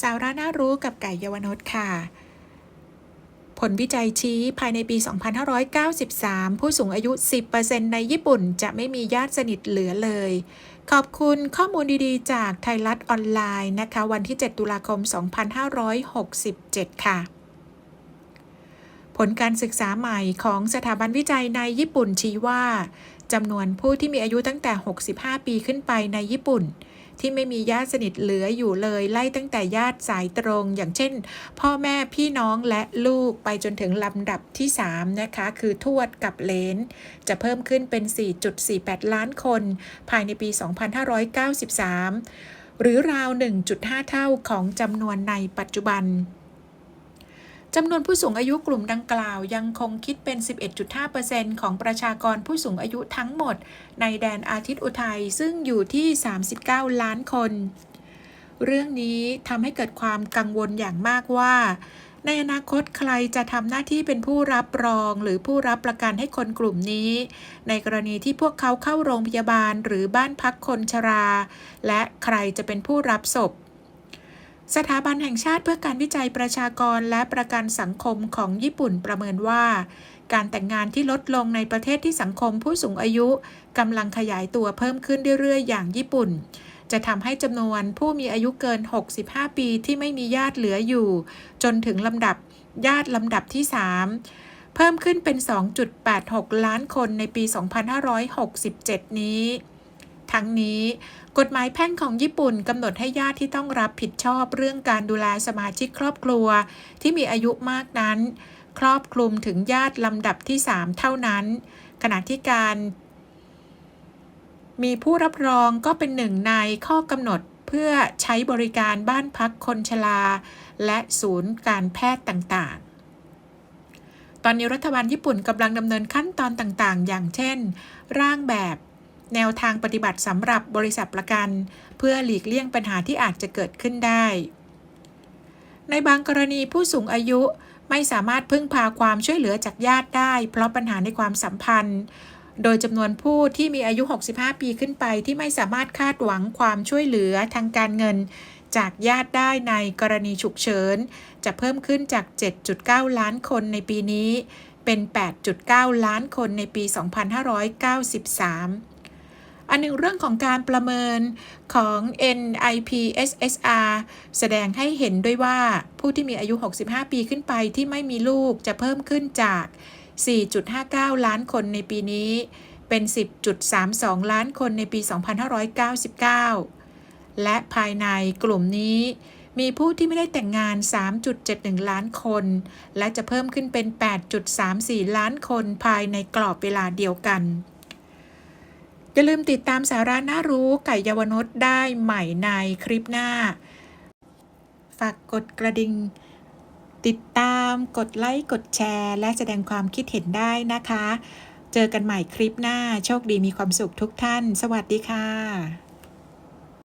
สาระน่ารู้กับไก่เยาวนุชค่ะ ผลวิจัยชี้ภายในปี 2593 ผู้สูงอายุ 10%ในญี่ปุ่นจะไม่มีญาติสนิทเหลือเลย ขอบคุณข้อมูลดีๆ จากไทยรัฐออนไลน์นะคะ วันที่ 7 ตุลาคม 2567 ค่ะผลการศึกษาใหม่ของสถาบันวิจัยในญี่ปุ่นชี้ว่าจำนวนผู้ที่มีอายุตั้งแต่ 65 ปีขึ้นไปในญี่ปุ่น ที่ไม่มีญาติสนิทเหลืออยู่เลยไล่ตั้งแต่ญาติสายตรง อย่างเช่น พ่อแม่พี่น้องและลูกไปจนถึงลำดับที่ 3 นะคะ คือทวดกับเลน จะเพิ่มขึ้นเป็น 4.48 ล้านคน ภายในปี 2593 หรือราว 1.5 เท่าของจำนวนในปัจจุบัน จำนวนผู้สูงอายุกลุ่มดังกล่าวยังคงคิดเป็น 11.5%ของประชากรผู้สูงอายุทั้งหมด ในแดนอาทิตย์อุทัยซึ่งอยู่ที่ 39 ล้านคน เรื่องนี้ทำให้เกิดความกังวลอย่างมากว่า ในอนาคตใครจะทำหน้าที่เป็นผู้รับรองหรือผู้รับประกันให้คนกลุ่มนี้ ในกรณีที่พวกเขาเข้าโรงพยาบาลหรือบ้านพักคนชรา และใครจะเป็นผู้รับศพ สถาบันแห่งชาติเพื่อการวิจัยประชากรและประกันสังคมของญี่ปุ่นประเมินว่า การแต่งงานที่ลดลงในประเทศที่สังคมผู้สูงอายุกำลังขยายตัวเพิ่มขึ้นเรื่อยๆ อย่างญี่ปุ่น จะทำให้จำนวนผู้มีอายุเกิน 65 ปีที่ไม่มีญาติเหลืออยู่ จนถึงลำดับญาติลำดับที่ 3 เพิ่มขึ้นเป็น 2.86 ล้านคนในปี 2567 นี้ ทั้งนี้ กฎหมายแพ่งของญี่ปุ่นกำหนดให้ญาติที่ต้องรับผิดชอบเรื่องการดูแลสมาชิกครอบครัว ที่มีอายุมากนั้น ครอบคลุมถึงญาติลำดับที่ 3 เท่านั้น ขณะที่การมีผู้รับรองก็เป็นหนึ่งในข้อกำหนดเพื่อใช้บริการบ้านพักคนชราและศูนย์การแพทย์ต่างๆ ตอนนี้รัฐบาลญี่ปุ่นกำลังดำเนินขั้นตอนต่างๆ อย่างเช่น ร่างแบบ แนวทางปฏิบัติสำหรับบริษัทประกัน เพื่อหลีกเลี่ยงปัญหาที่อาจจะเกิดขึ้นได้ ในบางกรณีผู้สูงอายุไม่สามารถพึ่งพาความช่วยเหลือจากญาติได้ เพราะปัญหาในความสัมพันธ์ โดยจำนวนผู้ที่มีอายุ 65 ปีขึ้นไปที่ไม่สามารถคาดหวังความช่วยเหลือทางการเงิน จากญาติได้ในกรณีฉุกเฉิน จะเพิ่มขึ้นจาก 7.9 ล้านคนในปีนี้ เป็น 8.9 ล้านคนในปี 2593 อันหนึ่งเรื่องของการประเมินของ NIPSSR แสดงให้เห็นด้วยว่าผู้ที่มีอายุ 65 ปีขึ้นไปที่ไม่มีลูกจะเพิ่มขึ้นจาก 4.59 ล้านคนในปีนี้ เป็น 10.32 ล้านคนในปี 2599 และภายในกลุ่มนี้มีผู้ที่ไม่ได้แต่งงาน 3.71 ล้านคน และจะเพิ่มขึ้นเป็น 8.34 ล้านคนภายในกรอบเวลาเดียวกัน อย่าลืมติดตามสาระน่ารู้ไก่เยาวนุษย์ได้ใหม่ในคลิปหน้า ฝากกดกระดิ่ง ติดตามกดไลค์กดแชร์ และแสดงความคิดเห็นได้นะคะ เจอกันใหม่คลิปหน้า โชคดีมีความสุขทุกท่าน สวัสดีค่ะ